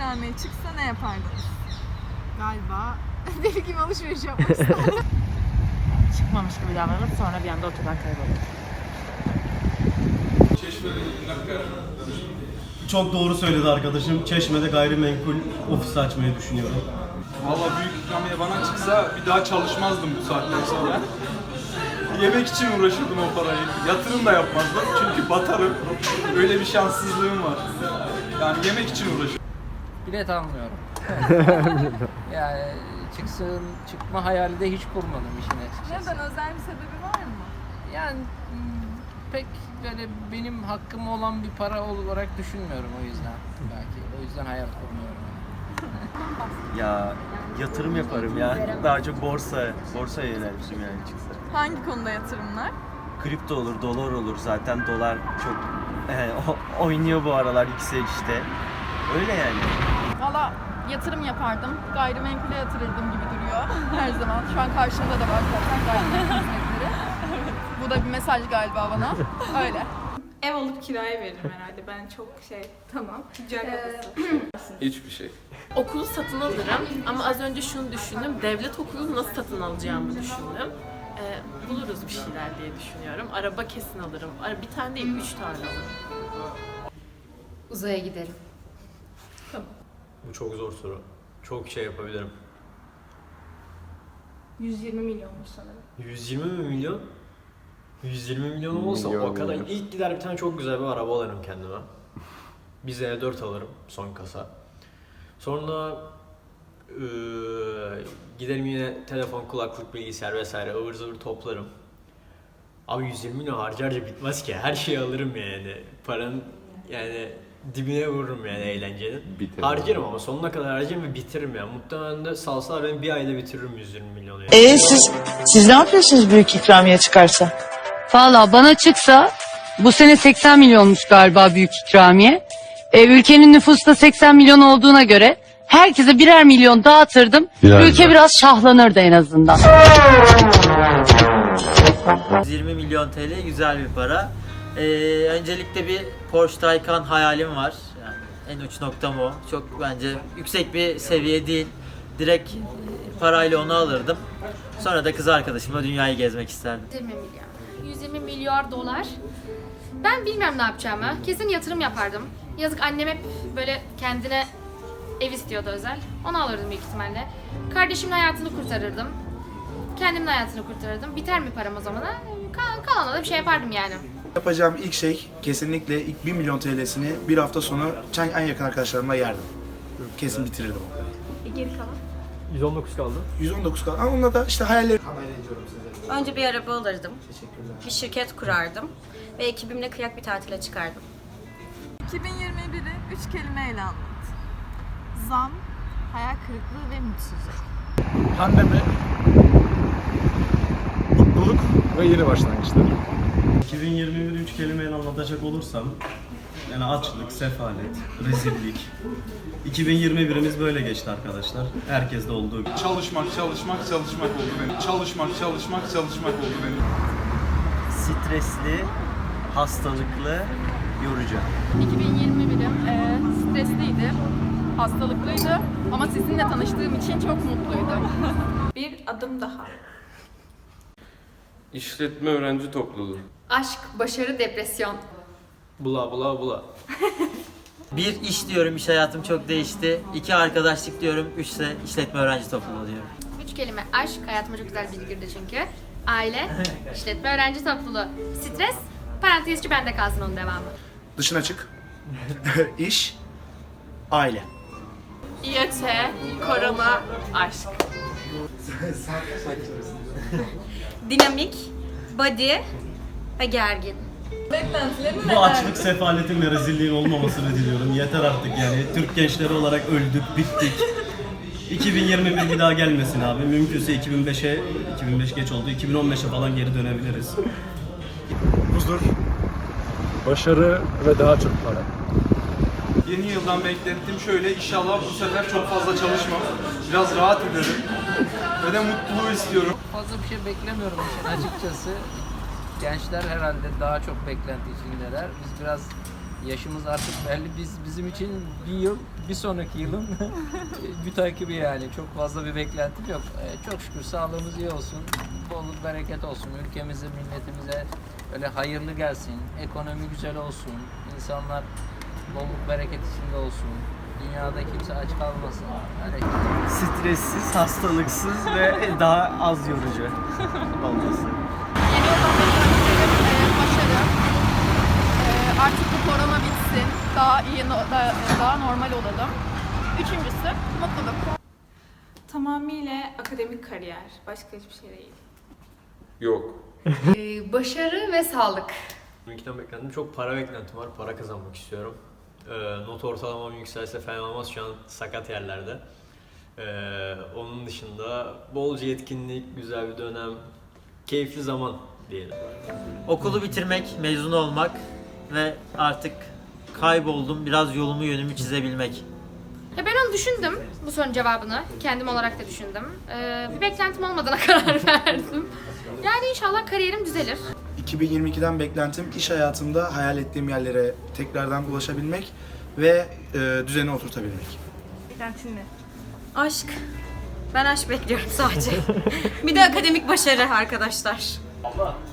ikramiye çıksa ne yapardınız? Galiba deli gibi alışveriş yapmak isterdim. Çıkmamış gibi davranıp sonra bir anda ortadan kaybolur. Çok doğru söyledi arkadaşım. Çeşme'de gayrimenkul ofisi açmayı düşünüyorum. Valla büyük ikramiye bana çıksa bir daha çalışmazdım bu saatten sonra. Yemek için uğraşırdım o parayı. Yatırım da yapmazdım çünkü batarım. Öyle bir şanssızlığım var. Yani yemek için uğraşırdım. Bilet almıyorum. yani çıksın, çıkma hayali de hiç kurmadım işin açıkçası. Neden? Özel bir sebebi var mı? Yani hmm, pek böyle benim hakkım olan bir para olarak düşünmüyorum o yüzden. Belki o yüzden hayal kurmuyorum. Ya yatırım yaparım ya. Daha çok borsa, borsaya yönelmişim yani çıksa. Hangi konuda yatırımlar? Kripto olur, dolar olur. Zaten dolar çok e, oynuyor bu aralar yükselişte. Öyle yani. Valla yatırım yapardım. Gayrimenkule yatırırdım gibi duruyor her zaman. Şu an karşımda da var zaten gayrimenkul hizmetleri. Bu da bir mesaj galiba bana. Öyle. Ev alıp kiraya veririm herhalde. Ben çok şey tamam. Tüccar kafası. Hiçbir şey. Okulu satın alırım ama az önce şunu düşündüm. Devlet okulunu nasıl satın alacağımı düşündüm. Ee, buluruz bir şeyler diye düşünüyorum. Araba kesin alırım. Ara- Bir tane değil, üç tane alırım. Uzaya giderim. Bu çok zor soru. Çok şey yapabilirim. 120 milyonmuş sanırım. 120 mi milyon? 120 milyon olsa o kadar. İlk gider bir tane çok güzel bir araba alırım kendime. Bir Z4 alırım son kasa. Sonra eee, giderim yine telefon, kulaklık, bilgisayar vesaire ıvır zıvır toplarım. Abi 120 milyon harca harca bitmez ki. Her şeyi alırım yani. Paranın yani dibine vururum yani eğlencenin. Harcarım ama sonuna kadar harcarım ve bitiririm yani. Muhtemelen de salsalar ben bir ayda bitiririm 120 milyonu. Yani. E siz siz ne yapıyorsunuz büyük ikramiye çıkarsa? Valla bana çıksa bu sene 80 milyonmuş galiba büyük ikramiye. E, ülkenin nüfusu da 80 milyon olduğuna göre herkese birer milyon dağıtırdım. Ülke biraz şahlanırdı en azından. 120 milyon TL güzel bir para. Ee, öncelikle bir Porsche Taycan hayalim var. Yani en uç noktam o. Çok bence yüksek bir seviye değil. Direkt parayla onu alırdım. Sonra da kız arkadaşımla dünyayı gezmek isterdim. 120 milyar. 120 milyar dolar. Ben bilmem ne yapacağımı. Kesin yatırım yapardım. Yazık annem hep böyle kendine ev istiyordu özel. Onu alırdım büyük ihtimalle. Kardeşimin hayatını kurtarırdım. Kendimin hayatını kurtarırdım. Biter mi param o zaman? ha? Kal kalanla da bir şey yapardım yani. Yapacağım ilk şey kesinlikle ilk 1 milyon TL'sini bir hafta sonra çay- en yakın arkadaşlarımla yerdim. Kesin bitirirdim o parayı. E geri kalan? 119 kaldı. 119 kadar. Ama onunla da işte hayallerim. Önce bir araba alırdım. Bir şirket kurardım. Ve ekibimle kıyak bir tatile çıkardım. 2021'i 3 kelimeyle anlat. Zam, hayal kırıklığı ve mutsuzluk. Pandemi, mutluluk ve yeni başlangıçlar. 2021'i üç kelimeyle anlatacak olursam yani açlık, sefalet, rezillik. 2021'imiz böyle geçti arkadaşlar. Herkeste olduğu gibi. Çalışmak, çalışmak, çalışmak oldu benim. Çalışmak, çalışmak, çalışmak oldu benim. Stresli, hastalıklı, yorucu. 2021'im e, stresliydi, hastalıklıydı ama sizinle tanıştığım için çok mutluydum. Bir adım daha. İşletme öğrenci topluluğu. Aşk, başarı, depresyon. Bula bula bula. Bir iş diyorum, iş hayatım çok değişti. İki arkadaşlık diyorum, üç de işletme öğrenci topluluğu diyorum. Üç kelime. Aşk, hayatıma çok güzel bir girdi çünkü. Aile, işletme öğrenci topluluğu. Stres, parantez içi bende kalsın onun devamı. Dışına çık. İş, aile. İET, korona, aşk. Dinamik, body ve gergin. Beklentilerin Bu açlık, sefaletin ve rezilliğin olmamasını diliyorum. Yeter artık yani. Türk gençleri olarak öldük, bittik. 2021 bir daha gelmesin abi. Mümkünse 2005'e, 2005 geç oldu, 2015'e falan geri dönebiliriz. Huzur, başarı ve daha çok para. Yeni yıldan beklentim şöyle, inşallah bu sefer çok fazla çalışmam. Biraz rahat ederim. Ve de mutluluğu istiyorum. Fazla bir şey beklemiyorum işin açıkçası. Gençler herhalde daha çok beklenti içindeler. Biz biraz Yaşımız artık belli. Biz bizim için bir yıl, bir sonraki yılın mütakibi yani. Çok fazla bir beklentim yok. Ee, çok şükür sağlığımız iyi olsun. Bolluk bereket olsun. Ülkemize, milletimize öyle hayırlı gelsin. Ekonomi güzel olsun. İnsanlar bolluk bereket içinde olsun. Dünyada kimse aç kalmasın. Öyle. Stressiz, hastalıksız ve daha az yorucu olması. Yeni olan beklentilerim e, başarı. E, artık bu korona bitsin. Daha iyi, daha, normal olalım. Üçüncüsü mutluluk. Tamamıyla akademik kariyer. Başka hiçbir şey değil. Yok. Ee, başarı ve sağlık. Ülkeden beklentim çok para beklentim var. Para kazanmak istiyorum. Ee, not ortalamam yükselse fena olmaz. Şu an sakat yerlerde. Ee, onun dışında bolca etkinlik, güzel bir dönem, keyifli zaman diyelim. Okulu bitirmek, mezun olmak ve artık kayboldum. Biraz yolumu yönümü çizebilmek. Ya ben onu düşündüm, bu sorunun cevabını. Kendim olarak da düşündüm. Ee, bir beklentim olmadığına karar verdim. Yani inşallah kariyerim düzelir. 2022'den beklentim iş hayatımda hayal ettiğim yerlere tekrardan ulaşabilmek ve e, düzeni oturtabilmek. Beklentin ne? Aşk. Ben aşk bekliyorum sadece. bir de akademik başarı arkadaşlar.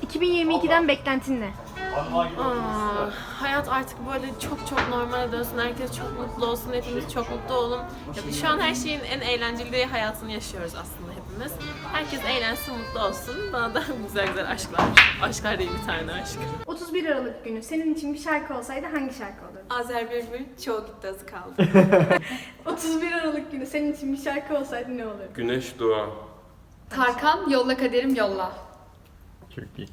2022'den beklentin ne? Aa, hayat artık böyle çok çok normale dönsün. Herkes çok mutlu olsun. Hepimiz çok mutlu olun. Ya şu an her şeyin en eğlenceli hayatını yaşıyoruz aslında hepimiz. Herkes eğlensin, mutlu olsun. Bana da güzel güzel aşklar. Aşklar değil bir tane aşk. 31 Aralık günü senin için bir şarkı olsaydı hangi şarkı olurdu? Azer Bülbül çoğu gitti azı kaldı. 31 Aralık günü senin için bir şarkı olsaydı ne olurdu? Güneş dua. Tarkan, Yolla Kaderim Yolla. Çok iyi.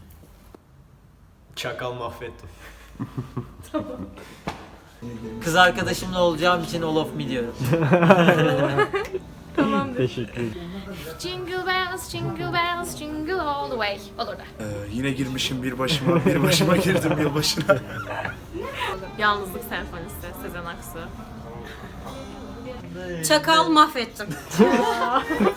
Çakal mahvettim. Kız arkadaşımla olacağım için all of me diyorum. Teşekkür ederim. Jingle bells, jingle bells, jingle all the way. Olurdu. E, yine girmişim bir başıma, bir başıma girdim yılbaşına. Yalnızlık Senfonisi, Sezen Aksu. Çakal mahvettim.